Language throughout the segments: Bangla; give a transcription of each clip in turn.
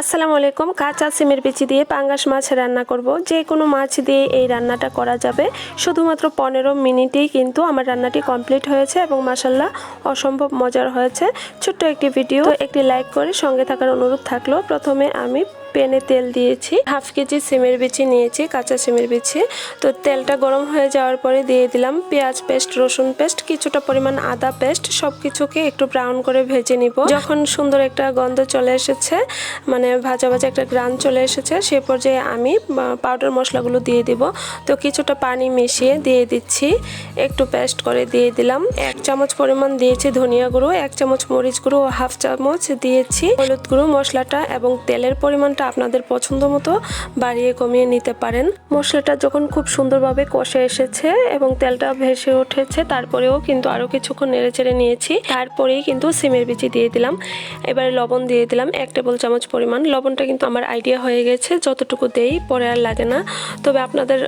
আসসালামু আলাইকুম, কাঁচা সিমের বিচি দিয়ে পাঙ্গাস মাছ রান্না করব। যে কোনো মাছ দিয়ে এই রান্নাটা করা যাবে। শুধুমাত্র পনেরো মিনিটেই কিন্তু আমার রান্নাটি কমপ্লিট হয়েছে এবং মাসাল্লাহ অসম্ভব মজার হয়েছে। ছোট্ট একটি ভিডিও। একটি লাইক করে সঙ্গে থাকার অনুরোধ থাকল। প্রথমে আমি প্যানে তেল দিয়েছি। হাফ কেজি সিমের বিচি নিয়েছি, কাঁচা সিমের বিচি। তো তেলটা গরম হয়ে যাওয়ার পরে দিয়ে দিলাম পেঁয়াজ পেস্ট, রসুন পেস্ট, কিছুটা পরিমাণ আদা পেস্ট সব কিছুকে একটু ব্রাউন করে ভেজে নিব। যখন সুন্দর একটা গন্ধ চলে এসেছে মানে ভাজা ভাজা একটা গ্রান চলে এসেছে, সে পর্যায়ে আমি পাউডার মশলাগুলো দিয়ে দিব। তো কিছুটা পানি মিশিয়ে দিয়ে দিচ্ছি। একটু পেস্ট করে দিয়ে দিলাম। এক চামচ পরিমাণ দিয়েছি ধনিয়া গুঁড়ো, এক চামচ মরিচ গুঁড়ো ও হাফ চামচ দিয়েছি হলুদ গুঁড়ো মশলাটা এবং তেলের পরিমাণটা আপনাদের পছন্দ মতো বাড়িয়ে কমিয়ে নিতে পারেন। মশলাটা যখন খুব সুন্দরভাবে কষে এসেছে এবং তেলটা ভেসে উঠেছে, তারপরেও কিন্তু আরও কিছুক্ষণ নেড়ে চেড়ে নিয়েছি। তারপরেই কিন্তু সিমের বিচি দিয়ে দিলাম। এবারে লবণ দিয়ে দিলাম এক টেবিল চামচ পরিমাণ। লবণটা কিন্তু আমার আইডিয়া হয়ে গেছে, যতটুকু দেই, পরে আর লাগে না। তবে আপনাদের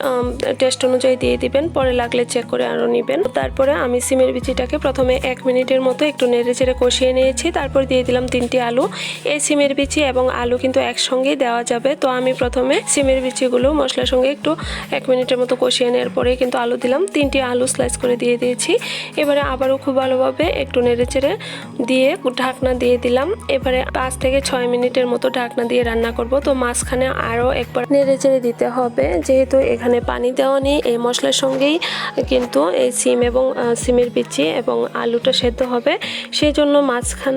টেস্ট অনুযায়ী দিয়ে দিবেন, পরে লাগলে চেক করে আরও নেবেন। তারপরে আমি সিমের বিচিটাকে প্রথমে এক মিনিটের মতো একটু নেড়ে চেড়ে কষিয়ে নিয়েছি। তারপর দিয়ে দিলাম তিনটি আলু। এই সিমের বিচি এবং আলু কিন্তু একসঙ্গেই দেওয়া যাবে। তো আমি প্রথমে সিমের বিচিগুলো মশলার সঙ্গে একটু এক মিনিটের মতো কষিয়ে নেওয়ার পরে কিন্তু আলু দিলাম। তিনটি আলু স্লাইস করে দিয়ে দিয়েছি। এবারে আবারও খুব ভালোভাবে একটু নেড়ে চেড়ে দিয়ে ঢাকনা দিয়ে দিলাম। এবারে পাঁচ থেকে ছয় মিনিটের মতো ঢাকনা দিয়ে রান্না করব। তো মাঝখানে আরও একবার নেড়ে চেড়ে দিতে হবে। যেহেতু এখানে পানি দেওয়া নেই, এই মশলার সঙ্গেই কিন্তু এই সিম এবং সিমের বিচি এবং আলুটা সেদ্ধ হবে। সেই জন্য মাঝখান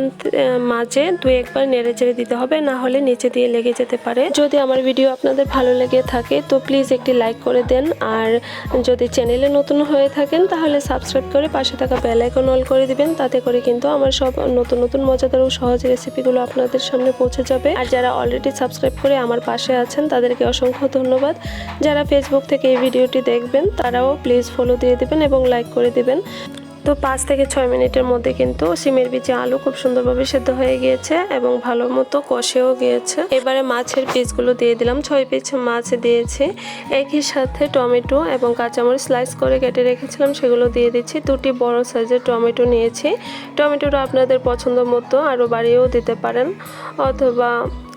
মাঝে দু একবার নেড়ে চেড়ে দিতে হবে। না হলে নিচে দিয়ে লেগে যেতে পারে। যদি আমার ভিডিও আপনাদের ভালো লেগে থাকে, তো প্লিজ একটি লাইক করে দেন। আর যদি চ্যানেলে নতুন হয়ে থাকেন, তাহলে সাবস্ক্রাইব করে পাশে থাকা বেল আইকন অল করে দিবেন। তাতে করে কিন্তু আমার সব নতুন নতুন, মজাদার ও সহজ রেসিপিগুলো আপনাদের সামনে পৌঁছে যাবে। আর যারা অলরেডি সাবস্ক্রাইব করে আমার পাশে আছেন, তাদেরকে অসংখ্য ধন্যবাদ। যারা ফেসবুক থেকে এই ভিডিওটি দেখবেন, তারাও প্লিজ ফলো দিয়ে দিবেন এবং লাইক করে দিবেন। তো পাঁচ থেকে ছয় মিনিটের মধ্যে কিন্তু সিমের বিচে আলু খুব সুন্দরভাবে সেদ্ধ হয়ে গিয়েছে এবং ভালো মতো কষেও গিয়েছে। এবারে মাছের পিসগুলো দিয়ে দিলাম। ছয় পিস মাছ দিয়েছি। একই সাথে টমেটো এবং কাঁচামরিচ স্লাইস করে কেটে রেখেছিলাম, সেগুলো দিয়ে দিচ্ছি। দুটি বড় সাইজের টমেটো নিয়েছি। টমেটোটা আপনাদের পছন্দ মতো আরও বাড়িয়েও দিতে পারেন। অথবা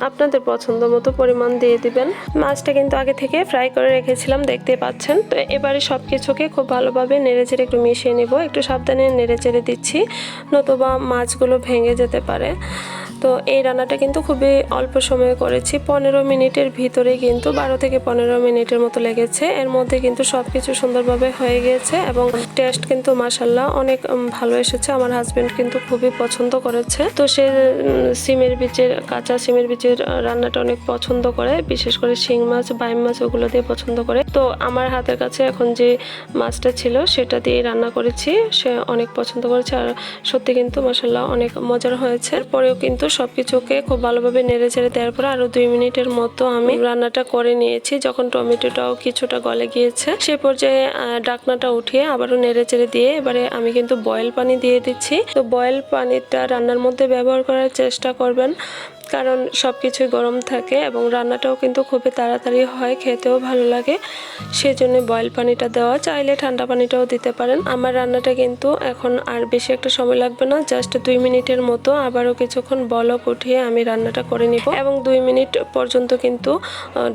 আপনাদের পছন্দ মতো পরিমাণ দিয়ে দিবেন। মাছটা কিন্তু আগে থেকে ফ্রাই করে রেখেছিলাম, দেখতে পাচ্ছেন। তো এবারে সব কিছুকে খুব ভালোভাবে নেড়ে চেড়ে একটু মিশিয়ে নেব। একটু সাবধানে নেড়ে চেড়ে দিচ্ছি, নতুবা মাছগুলো ভেঙে যেতে পারে। তো এই রান্নাটা কিন্তু খুবই অল্প সময়ে করেছি। পনেরো মিনিটের ভিতরে কিন্তু, বারো থেকে পনেরো মিনিটের মতো লেগেছে। এর মধ্যে কিন্তু সব কিছু সুন্দরভাবে হয়ে গিয়েছে এবং টেস্ট কিন্তু মাসাল্লাহ অনেক ভালো এসেছে। আমার হাজবেন্ড কিন্তু খুবই পছন্দ করেছে। তো সে সিমের বীজের, কাঁচা সিমের বীজের আহ, রান্নাটা অনেক পছন্দ করে বিশেষ করে শিং মাছ বাইম মাছ ওগুলো দিয়ে পছন্দ করে। তো আমার হাতের কাছে এখন যে মাছটা ছিল সেটা দিয়ে রান্না করেছি। সে অনেক পছন্দ করেছে আর সত্যি কিন্তু মশাল্লাহ অনেক মজার হয়েছে। পরেও কিন্তু সব কিছুকে খুব ভালোভাবে নেড়ে ছেড়ে দেওয়ার পর আরও দুই মিনিটের মতো আমি রান্নাটা করে নিয়েছি যখন টমেটোটাও কিছুটা গলে গিয়েছে। সে পর্যায়ে ডাকনাটা উঠিয়ে আবারও নেড়ে চেড়ে দিয়ে এবারে আমি কিন্তু বয়েল পানি দিয়ে দিচ্ছি। তো বয়েল পানিটা রান্নার মধ্যে ব্যবহার করার চেষ্টা করবেন। কারণ সব কিছুই গরম থাকে এবং রান্নাটাও কিন্তু খুবই তাড়াতাড়ি হয়, খেতেও ভালো লাগে। সেই জন্য বয়েল পানিটা দেওয়া, চাইলে ঠান্ডা পানিটাও দিতে পারেন। আমার রান্নাটা কিন্তু এখন আর বেশি একটা সময় লাগবে না জাস্ট দুই মিনিটের মতো আবারও কিছুক্ষণ বলক উঠিয়ে আমি রান্নাটা করে নিব এবং দুই মিনিট পর্যন্ত কিন্তু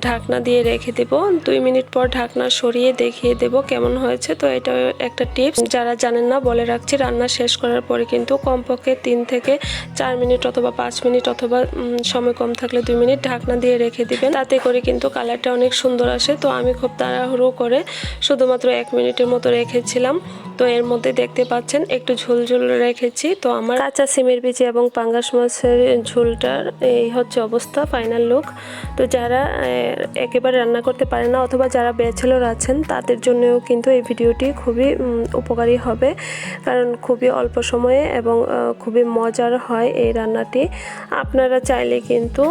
ঢাকনা দিয়ে রেখে দেব। দুই মিনিট পর ঢাকনা সরিয়ে দেখিয়ে দেব কেমন হয়েছে। তো এটা একটা টিপস যারা জানেন না, বলে রাখছি, রান্না শেষ করার পরে কিন্তু কমপক্ষে তিন থেকে চার মিনিট অথবা পাঁচ মিনিট অথবা সময় কম থাকলে দুই মিনিট ঢাকনা দিয়ে রেখে দিবেন। তাতে করে কিন্তু কালারটা অনেক সুন্দর আসে। তো আমি খুব তাড়াহুড়ো করে শুধুমাত্র এক মিনিটের মতো রেখেছিলাম। তো এর মধ্যে দেখতে পাচ্ছেন, একটু ঝোল ঝোল রেখেছি। তো আমার কাঁচা সিমের বিচি এবং পাঙ্গাস মাছের ঝোলটার এই হচ্ছে অবস্থা ফাইনাল লুক তো যারা একেবারে রান্না করতে পারে না অথবা যারা ব্যাচেলর আছেন, তাদের জন্যও কিন্তু এই ভিডিওটি খুবই উপকারী হবে। কারণ খুবই অল্প সময়ে এবং খুবই মজার হয় এই রান্নাটি। আপনারা চাইলে কিন্তু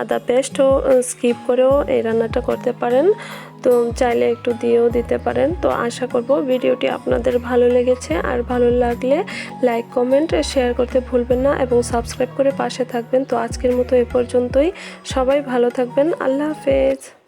আদা পেস্টও স্কিপ করেও এই রান্নাটা করতে পারেন। তো চাইলে একটু দিয়েও দিতে পারেন। তো আশা করব ভিডিওটি আপনাদের ভালো লেগেছে। আর ভালো লাগলে লাইক, কমেন্ট, শেয়ার করতে ভুলবেন না এবং সাবস্ক্রাইব করে পাশে থাকবেন। তো আজকের মতো এ পর্যন্তই। সবাই ভালো থাকবেন। আল্লাহ হাফেজ।